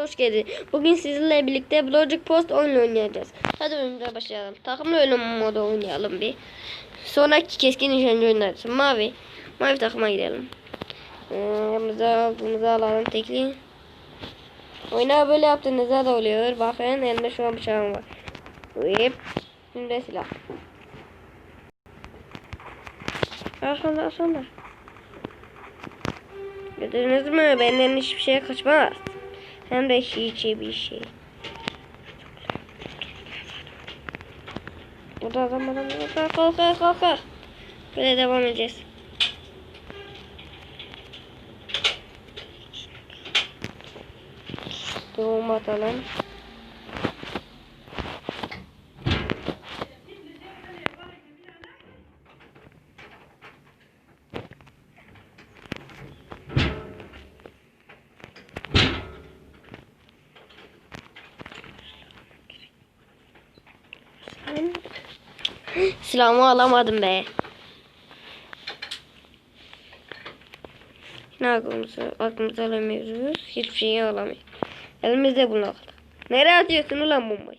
Hoş geldin. Bugün sizinle birlikte Blogic Post oyunu oynayacağız. Hadi oyunumuza başlayalım. Takımlı oyun modu oynayalım bir. Sonraki keskin nişancı oynarız. Mavi. Mavi takıma gidelim. Ee, Yanımıza altımıza alalım tekli. Oyuna böyle yaptığınızda da oluyor. Bakın elimde şu an bıçağım var. Whip. Şimdi silah. Al sonra. Gördünüz mü? Benden hiçbir şey kaçmaz. Hem de iyi bir şey. Burada adam adam kalk kalk kalk kalk kalk. Böyle devam edeceğiz. Doğum atalım. Silahımı alamadım be. Ne aklımıza, aklımıza alamıyoruz. Hiçbir şeyi alamıyoruz. Elimizde bunu kaldı. Nereye atıyorsun ulan bombayı?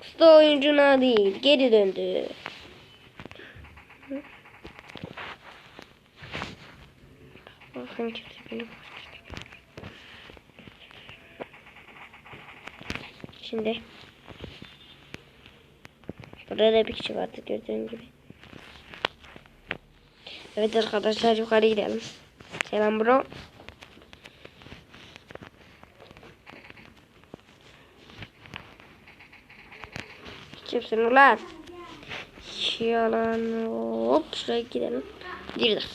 Usta oyuncuna değil. Geri döndü. Bakın kimse beni Şimdi Burada da bir kişi vardı gördüğün gibi. Evet arkadaşlar yukarı gidelim. Selam bro. Kimsin ulan? Yalan. Hop şuraya gidelim. Girdik.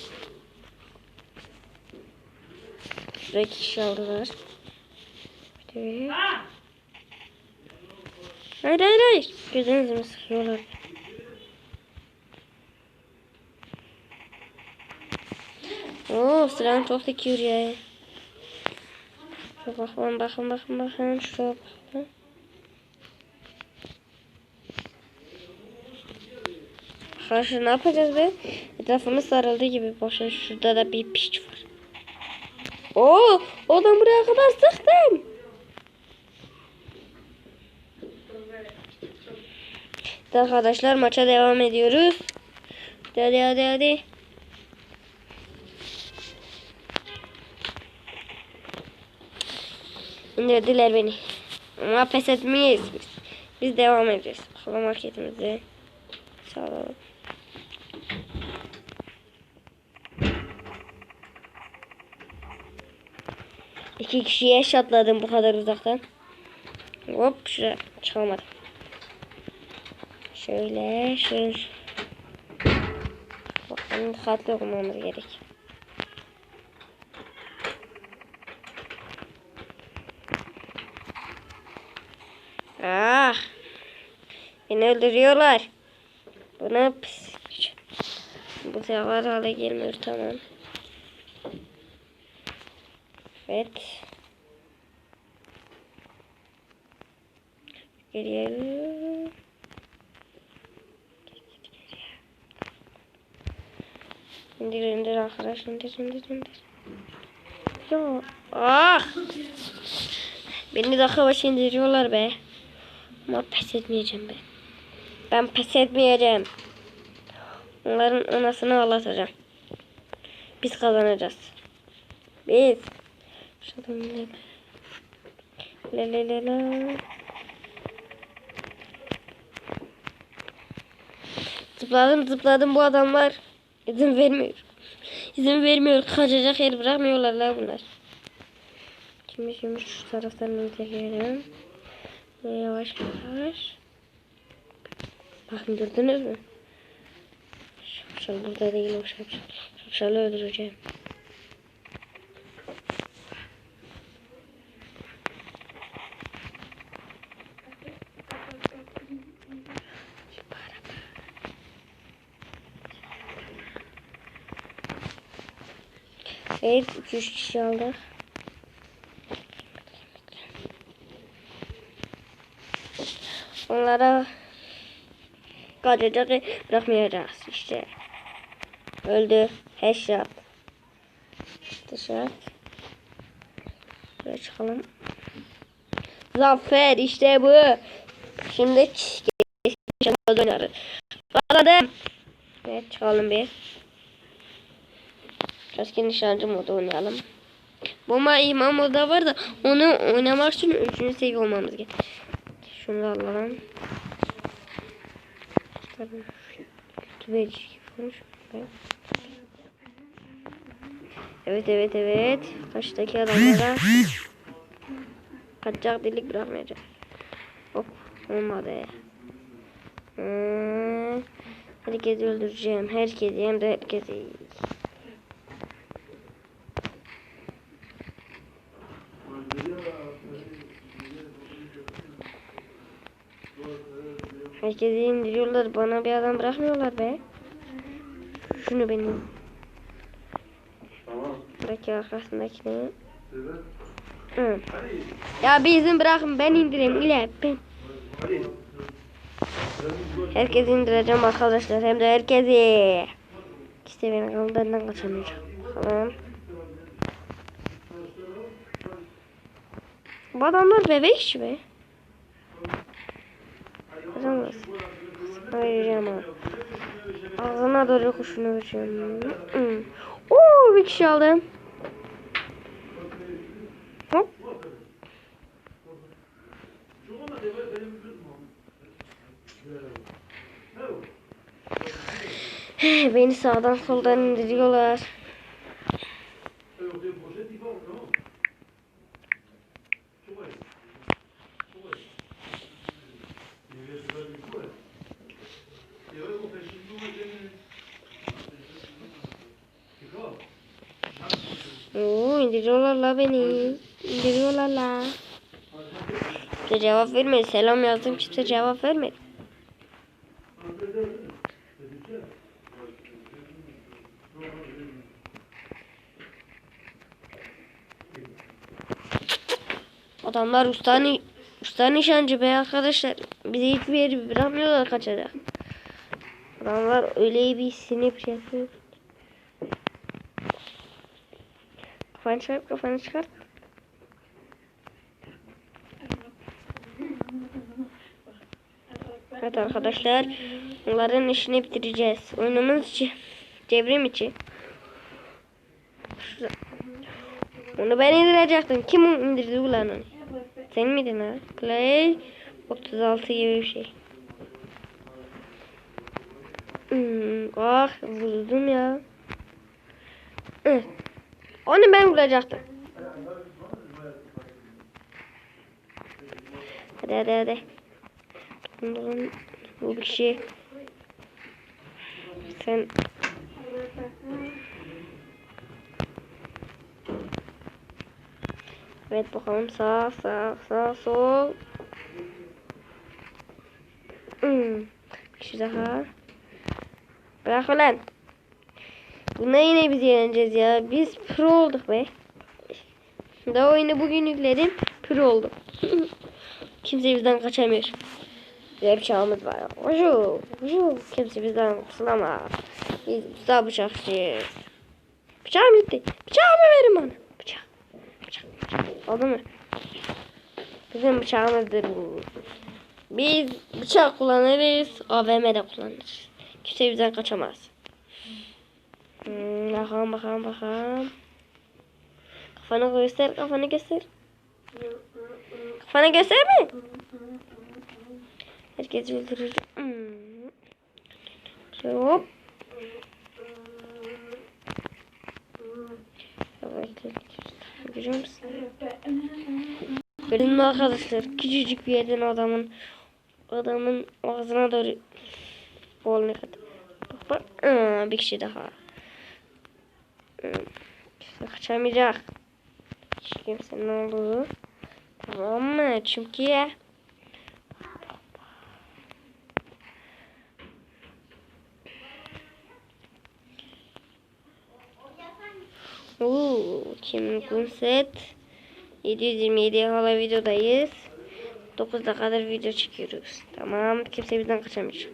Şuraya kişi aldılar. Bir. Hayır hayır hayır. Gözünüzü mü sıkıyorlar? Oo silahım çok sekiyor ya. Şuraya bakın bakın bakın bakın. Şuraya bakın. Karşı ne yapacağız be? Etrafımız sarıldı gibi. Boşver şurada da bir piç var. Oo, odan buraya kadar sıktım. Evet Arkadaşlar maça devam ediyoruz. Hadi hadi hadi. İndirdiler beni. Ama pes etmeyiz biz. Biz devam edeceğiz. Bakalım marketimizi. Sağlayalım. İki kişiye şatladım bu kadar uzaktan. Hop şuraya çıkamadım. Şöyle şöyle. Bakın dikkatli olmamız gerek. Ah. Beni öldürüyorlar. Buna pis. Bu sefer hale gelmiyor tamam. Evet. Geliyor. İndir indir arkadaş indir indir indir. Ya ah. Beni dakika başı indiriyorlar be. Ama pes etmeyeceğim ben. Ben pes etmeyeceğim. Onların anasını ağlatacağım. Biz kazanacağız. Biz. La la la la. Zıpladım zıpladım bu adamlar izin vermiyor. İzin vermiyor. Kaçacak yer bırakmıyorlar la bunlar. Şimdi şimdi şu taraftan çekelim. Ve yavaş yavaş. Bakın gördünüz mü? Şapşal burada değil o şapşal. Şapşalı öldüreceğim. Evet 3 kişi aldık. Onlara kaçacak bırakmayacağız işte. Öldü. Headshot. Dışarı. Buraya çıkalım. Zafer işte bu. Şimdi oynarız. Kazandım. Evet çıkalım bir. Keskin nişancı modu oynayalım. Bomba imam modu var da onu oynamak için 3. seviye olmamız gerek. Şunu da alalım. Evet evet evet. Karşıdaki adamlara kaçacak delik bırakmayacak. Hop olmadı. Hmm. Herkesi öldüreceğim. Herkesi hem de herkesi. Herkesi indiriyorlar. Bana bir adam bırakmıyorlar be. Şunu benim. Tamam. Buradaki arkasındakini. Evet. Hı. Ya bir izin bırakın ben indireyim. İle ben. Herkesi indireceğim arkadaşlar. Hem de herkesi. İşte benim kalımdan kaçamayacağım. Bakalım. Bu adamlar bebek be. Ağzına doğru kuşunu vereceğim. Hı. Oo bir kişi aldım. Hop. Beni sağdan soldan indiriyorlar. Oo indiriyorlar la beni. İndiriyorlar la. Kimse cevap vermedi. Selam yazdım kimse cevap vermedi. Adamlar usta, ni usta nişancı be arkadaşlar. Bizi hiçbir yere bırakmıyorlar kaçacak. Adamlar öyle bir sinip yapıyor. Kafanı çıkar, kafanı çıkar. Evet arkadaşlar. Onların işini bitireceğiz. Oyunumuz için. Devrim içi. Onu ben indirecektim. Kim indirdi ulan onu? Sen miydin ha? Play 36 gibi bir şey. Hmm, ah vuruldum ya. Hı. Onu ben vuracaktım. Hadi hadi hadi. Bunların bu şey. Sen Evet bakalım sağ sağ sağ sol. Hmm. Bir kişi daha. Bırak ulan. Buna yine biz yeneceğiz ya. Biz pro olduk be. Daha oyunu bugün yükledim. Pro oldum. Kimse bizden kaçamıyor. Güzel bıçağımız var. Ucu, ucu. Kimse bizden kurtulamaz. Biz usta bıçakçıyız. Bıçağım gitti. Bıçağımı verin bana. Bıçak. Bıçak. bıçak. Oldu mu? Bizim bıçağımızdır bu. Biz bıçak kullanırız. AVM'de kullanırız. Kimse bizden kaçamaz. Hmm, bakalım bakalım bakalım. Kafanı göster, kafanı göster. Kafanı göster mi? Herkes öldürür. Hmm. Hop. Görüyor musun? Gördün mü arkadaşlar? Küçücük bir yerden adamın adamın ağzına doğru bol ne kadar. Bak bak. Aa, bir kişi daha. Kimse kaçamayacak. Hiç kimsenin olduğu. Tamam mı? Çünkü. Oo, Kim Kunset 727 hala videodayız. 9 dakikadır video çekiyoruz. Tamam. Kimse bizden kaçamayacak.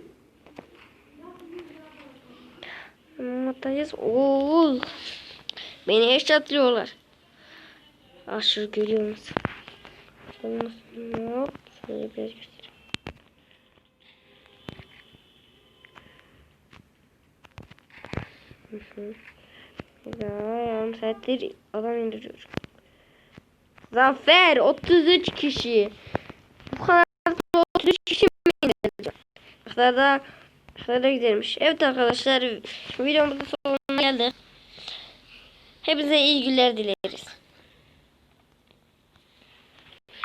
Ama kattayız. Oo. Beni headshotluyorlar. Aşırı görüyor musun? Hop. Şöyle biraz göstereyim. Hı hı. Ya adam indiriyor. Zafer 33 kişi. Bu kadar 33 kişi mi indireceğim? kadar da da gidermiş. Evet arkadaşlar videomuzun sonuna geldik. Hepinize iyi günler dileriz.